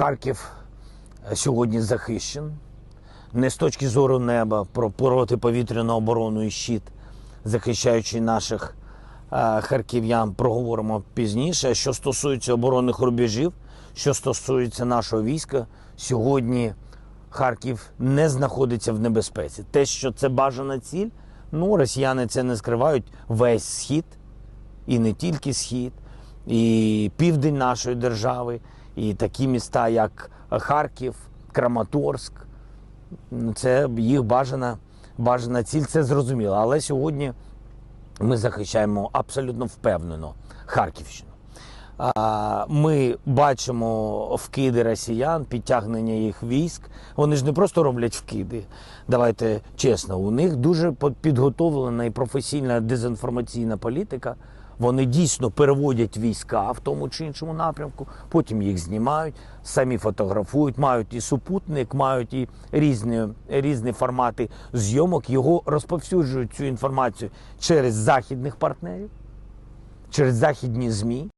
Харків е, сьогодні захищен. Не з точки зору неба про протиповітряну оборону і щит, захищаючи наших е, харків'ян, проговоримо пізніше. Що стосується оборонних рубежів, що стосується нашого війська, сьогодні Харків не знаходиться в небезпеці. Те, що це бажана ціль, ну росіяни це не скривають весь схід, і не тільки схід, і південь нашої держави, і такі міста, як Харків, Краматорськ. Ну, Це їх бажана, бажана ціль, це зрозуміло. Але сьогодні ми захищаємо абсолютно впевнено Харківщину. Ми бачимо вкиди росіян, підтягнення їх військ. Вони ж не просто роблять вкиди. Давайте чесно, у них дуже підготовлена і професійна дезінформаційна політика. Вони дійсно переводять війська в тому чи іншому напрямку, потім їх знімають, самі фотографують, мають і супутник, мають і різні, різні формати зйомок. Його розповсюджують цю інформацію через західних партнерів через західні ЗМІ.